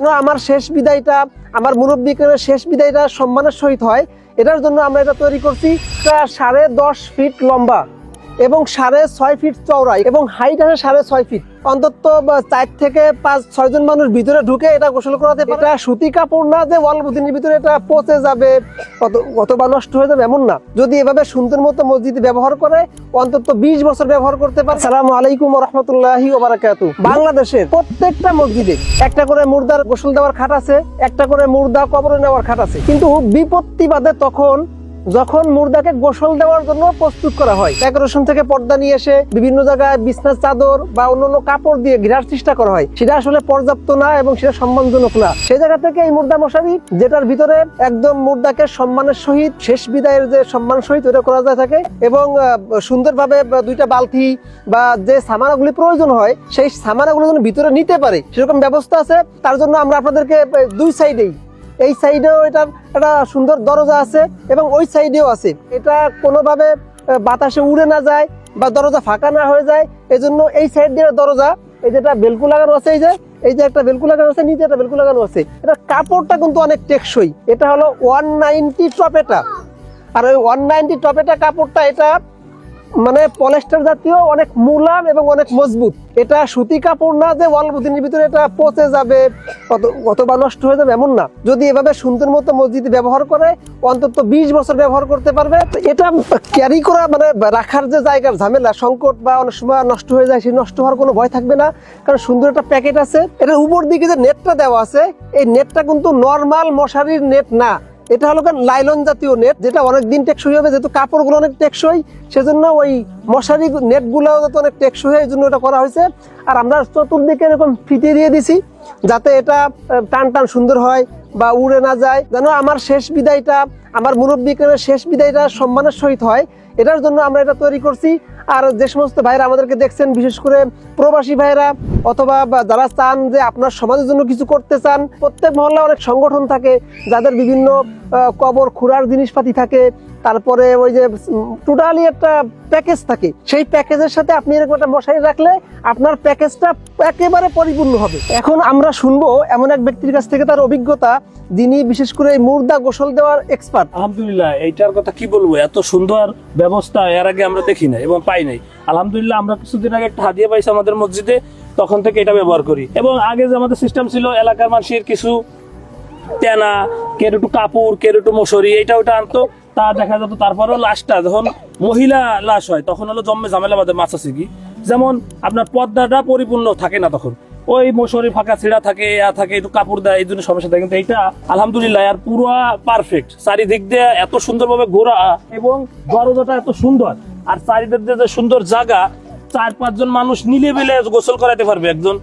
যেন আমার শেষ বিদায়টা, আমার মুরব্বী কেরামের শেষ বিদায়টা সম্মানের সহিত হয়, এটার জন্য আমরা এটা তৈরি করছি সাড়ে দশ ফিট লম্বা। এবং সাড়ে ছয় ফিট চওড়াই এবং হাইট আছে সাড়ে ছয় ফিট। অন্তত চার থেকে পাঁচ, ছয় জন মানুষ ভিতরে ঢুকে এটা গোসল করাতে এটা সুতি কাপড় না যে অল্প দিনের ভিতরে এটা পচে যাবে কত কতবা নষ্ট হয়ে যাবে, এমন না। যদি এভাবে সুন্দর মতো মসজিদ ব্যবহার করে, অন্তত বিশ বছর ব্যবহার করতে পারে সালাম আলাইকুম রহমতুল্লাহি ওবারাকাতু। বাংলাদেশের প্রত্যেকটা মসজিদে একটা করে মুর্দার গোসল দেওয়ার খাট আছে, একটা করে মুর্দা কবরে নেওয়ার খাট আছে। কিন্তু বিপত্তি বাদে তখন যখন মুর্দাকে গোসল দেওয়ার জন্য প্রস্তুত করা হয়, ডেকোরেশন থেকে পর্দা নিয়ে এসে বিভিন্ন জায়গায় বিছনার চাদর বা অন্যান্য কাপড় দিয়ে ঘেরার চেষ্টা করা হয়। সেটা আসলে পর্যাপ্ত না এবং সেটা সম্মানজনক না। সেই জায়গা থেকে এই মুর্দা মশারি যেটার ভিতরে একদম মুর্দাকে সম্মানের সহিত, শেষ বিদায়ের যে সম্মান সহিত ওটা করা যায় থাকে এবং সুন্দরভাবে দুইটা বালতি বা যে সামানাগুলি প্রয়োজন হয়, সেই সামানাগুলো যেন ভিতরে নিতে পারে, সেরকম ব্যবস্থা আছে। তার জন্য আমরা আপনাদেরকে দুই সাইডেই এই সাইডেও এটার একটা সুন্দর দরজা আছে এবং ওই সাইডেও আছে। এটা কোনোভাবে বাতাসে উড়ে না যায় বা দরজা ফাঁকা না হয়ে যায়, এজন্য এই সাইড দিয়ে দরজা, এই যেটা বেলকু লাগানো আছে, এই যে এই যে একটা বেলকু লাগানো আছে, নিচে একটা বেলকু লাগানো আছে। এটা কাপড়টা কিন্তু অনেক টেকসই। এটা হলো ওয়ান নাইনটি টপেটা। আর ওই ওয়ান নাইনটি টপেটা কাপড়টা, এটা মানে পলেস্টার জাতীয় অনেক মুলাম এবং অনেক মজবুত। এটা সুতি কাপড় না যে অল্প দিনের ভিতরে এটা পচে যাবে কতবা নষ্ট হয়ে যাবে এমন না। যদি এভাবে সুন্দর মতো মসজিদ ব্যবহার করে, অন্তত বিশ বছর ব্যবহার করতে পারবে এটা ক্যারি করা মানে রাখার যে জায়গার ঝামেলা, সংকট বা অনেক সময় নষ্ট হয়ে যায়, সেই নষ্ট হওয়ার কোনো ভয় থাকবে না। কারণ সুন্দর একটা প্যাকেট আছে, এটার উপর দিকে যে নেটটা দেওয়া আছে, এই নেটটা কিন্তু নর্মাল মশারির নেট না। এটা হলো লাইলন জাতীয় নেট যেটা অনেক দিন টেকসই হবে, যেহেতু কাপড়গুলো অনেক টেকসই, সেজন্য ওই মশারি নেটগুলো যাতে অনেক টেকসই হয় এই জন্য এটা করা হয়েছে। আর আমরা চতুর্দিকে এরকম ফিটিয়ে দিয়ে দিছি, যাতে এটা টান টান সুন্দর হয়। বা উড়ে না যায়, যেন আমার শেষ বিদায়টা, আমার মুরব্বী শেষ বিদায়টা সম্মানের সহিত হয়, এটার জন্য আমরা এটা তৈরি করছি। আর যে সমস্ত ভাইরা আমাদেরকে দেখছেন, বিশেষ করে প্রবাসী ভাইরা অথবা যারা চান যে আপনার সমাজের জন্য কিছু করতে চান, প্রত্যেক মহল্লায় অনেক সংগঠন থাকে, যাদের বিভিন্ন কবর, খুঁড়ার জিনিসপাতি থাকে তারপরে ওই যে টোটালি একটা প্যাকেজ থাকে। সেই প্যাকেজের সাথে আপনি এরকম একটা মশারি রাখলে আপনার প্যাকেজটা একেবারে পরিপূর্ণ হবে। এখন আমরা শুনব এমন এক ব্যক্তির কাছ থেকে তার অভিজ্ঞতা, যিনি বিশেষ করে এই মুর্দা গোসল দেওয়ার এক্সপার্ট আলহামদুলিল্লাহ, এইটার কথা কি বলব? এত সুন্দর ব্যবস্থা এর আগে আমরা দেখি নাই এবং পাই নাই। আলহামদুলিল্লাহ, আমরা কিছুদিন আগে একটা হাদিয়া পাইছি আমাদের মসজিদে, তখন থেকে এটা ব্যবহার করি। এবং আগে যে আমাদের সিস্টেম ছিল, এলাকার মানুষের কিছু তেনা একটু কাপড় একটু মশারি, এইটা ওটা আনতো। তা দেখা যেত, তারপরেও লাশটা যখন মহিলা লাশ হয়, তখন হলো জন্মে ঝামেলা আমাদের মাছ আছে কি? যেমন আপনার পর্দাটা পরিপূর্ণ থাকে না তখন। ওই মশারি ফাঁকা ছিঁড়া থাকে, ইয়া থাকে, একটু কাপড় দেয়, এই জন্য সমস্যা থাকে। কিন্তু এইটা আলহামদুলিল্লাহ, আর পুরো পারফেক্ট চারিদিক দিয়ে এত সুন্দরভাবে ঘোরা এবং দরজাটা এত সুন্দর। আর চারিদিক দিয়ে যে সুন্দর জায়গা, চার পাঁচজন মানুষ নিলে মিলে গোসল করাতে পারবে একজন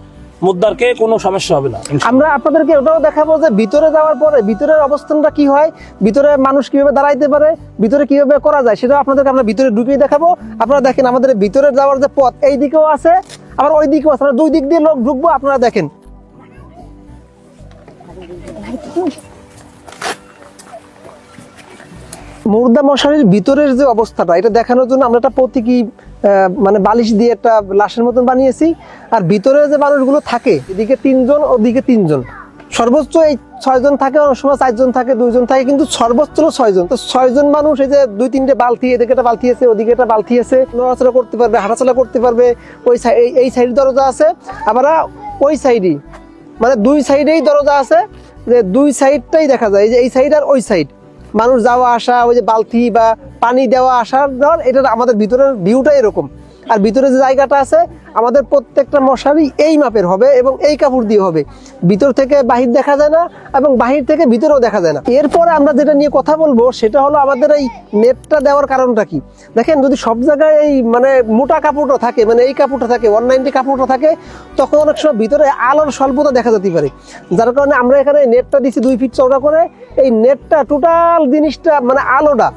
মুদ্দারকে কোনো সমস্যা হবে না আমরা আপনাদেরকে ওটাও দেখাবো যে ভিতরে যাওয়ার পরে ভিতরের অবস্থানটা কি হয়, ভিতরে মানুষ কীভাবে দাঁড়াইতে পারে, ভিতরে কীভাবে করা যায় সেটা আপনাদেরকে আমরা ভিতরে ঢুকিয়ে দেখাবো। আপনারা দেখেন আমাদের ভিতরে যাওয়ার যে পথ এই দিকেও আছে, আবার ওই দিকেও আছে দুই দিক দিয়ে লোক ঢুকবো, আপনারা দেখেন। মুর্দা মশারির ভিতরের যে অবস্থাটা, এটা দেখানোর জন্য আমরা একটা প্রতীকী মানে বালিশ দিয়ে একটা লাশের মতন বানিয়েছি। আর ভিতরে যে মানুষগুলো থাকে, এদিকে তিনজন, ওদিকে তিনজন। সর্বোচ্চ এই ছয়জন থাকে, অনেক সময় চারজন থাকে, দুইজন থাকে, কিন্তু সর্বোচ্চ ছয়জন। তো ছয়জন মানুষ, এই যে দুই তিনটে বালতি, এদিকে একটা বালতি আছে, ওদিকে একটা বালতি আছে, নড়াচড়া করতে পারবে, হাঁটাচলা করতে পারবে, ওই এই সাইড দরজা আছে। আবার ওই সাইডই মানে দুই সাইডেই দরজা আছে, যে দুই সাইডটাই দেখা যায়, এই যে এই সাইড আর ওই সাইড মানুষ যাওয়া, আসা, ওই যে বালতি বা পানি দেওয়া আসার দেওয়ার এটা আমাদের ভিতরের ভিউটা এরকম। আর ভিতরে যে জায়গাটা আছে, আমাদের প্রত্যেকটা মশারি এই মাপের হবে এবং এই কাপড় দিয়ে হবে। ভিতর থেকে বাহির দেখা যায় না এবং বাহির থেকে ভিতরেও দেখা যায় না। এরপরে আমরা যেটা নিয়ে কথা বলব, সেটা হলো আমাদের এই নেটটা দেওয়ার কারণটা কি? দেখেন, যদি সব জায়গায় এই মানে মোটা কাপড়টা থাকে মানে এই কাপড়টা থাকে ওয়ান নাইনটি কাপড়টা থাকে, তখন অনেক সময় ভিতরে আলোর স্বল্পতা দেখা যেতে পারে। যার কারণে আমরা এখানে নেটটা দিচ্ছি দুই ফিট চওড়া করে। এই নেটটা টোটাল জিনিসটা মানে আলোটা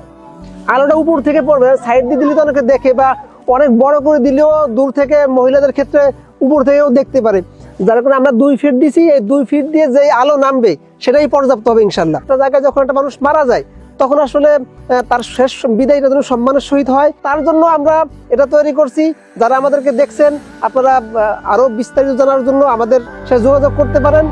আলোটা উপর থেকে পড়বে সাইড দিয়ে দিলে তো অনেকে দেখে বা অনেক বড় করে দিলেও দূর থেকে মহিলাদের ক্ষেত্রে উপর থেকেও দেখতে পারে। যার কারণে আমরা দুই ফিট দিছি এই দুই ফিট দিয়ে যে আলো নামবে সেটাই পর্যাপ্ত হবে ইনশাল্লাহ একটা জায়গায় যখন একটা মানুষ মারা যায় তখন আসলে তার শেষ বিদায়টা যেন সম্মানের সহিত হয়। তার জন্য আমরা এটা তৈরি করছি। যারা আমাদেরকে দেখছেন আপনারা আহ, আরও বিস্তারিত জানার জন্য আমাদের সাথে যোগাযোগ করতে পারেন।